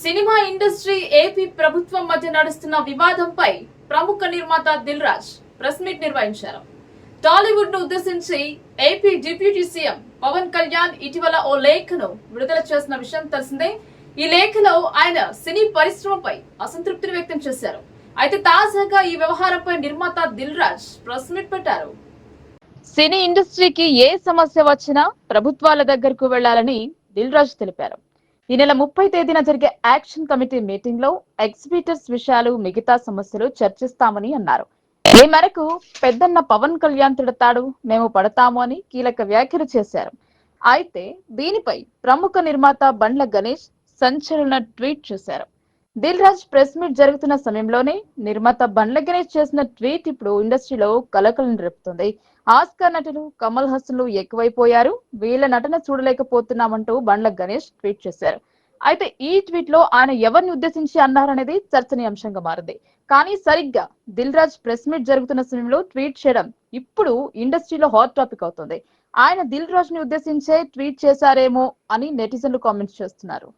Cinema industry AP ప్రభుత్వం మధ్య నడుస్తున్న వివాదంపై ప్రముఖ నిర్మాత దిల్ రాజ్ ప్రెస్ మీట్ నిర్వహించారు. టాలీవుడ్ను ఉద్దేశించి AP deputy CM Pavan Kalyan ఇటీవల ఓ లేఖను విడుదల చేసిన విషయం తెలిసిందే. ఈ లేఖలో ఆయన సినీ పరిశ్రమపై అసంతృప్తిని వ్యక్తం చేశారు. అయితే తాజాగా ఈ వ్యవహారంపై నిర్మాత దిల్ రాజ్ ప్రెస్ మీట్ పెట్టారు. సినీ ఇండస్ట్రీకి ఏ సమస్య వచ్చినా ప్రభుత్వాల దగ్గరకు వెళ్ళాలని దిల్ రాజ్ తెలిపారు. ఈ నెల ముప్పై తేదీన జరిగే యాక్షన్ కమిటీ మీటింగ్లో ఎగ్జిబిటర్స్ విషయాలు మిగతా సమస్యలు చర్చిస్తామని అన్నారు. ఈ మేరకు పెద్దన్న పవన్ కళ్యాణ్ తిడతాడు మేము పడతాము అని కీలక వ్యాఖ్యలు చేశారు. అయితే దీనిపై ప్రముఖ నిర్మాత బండ్ల గణేష్ సంచలన ట్వీట్ చేశారు. దిల్ రాజ్ ప్రెస్ మీట్ జరుగుతున్న సమయంలోనే నిర్మాత బండ్ల గణేష్ చేసిన ట్వీట్ ఇప్పుడు ఇండస్ట్రీలో కలకలను రేపుతుంది. ఆస్కార్ నటులు కమల్ హసన్లు ఎక్కువైపోయారు. వీళ్ళ నటన చూడలేకపోతున్నామంటూ బండ్ల గణేష్ ట్వీట్ చేశారు. అయితే ఈ ట్వీట్లో ఆయన ఎవరిని ఉద్దేశించి అన్నారనేది చర్చనీయాంశంగా మారింది. కానీ సరిగ్గా దిల్ రాజ్ ప్రెస్ మీట్ జరుగుతున్న సమయంలో ట్వీట్ చేయడం ఇప్పుడు ఇండస్ట్రీలో హాట్ టాపిక్ అవుతుంది. ఆయన దిల్ రాజ్ని ఉద్దేశించే ట్వీట్ చేశారేమో అని నెటిజన్లు కామెంట్స్ చేస్తున్నారు.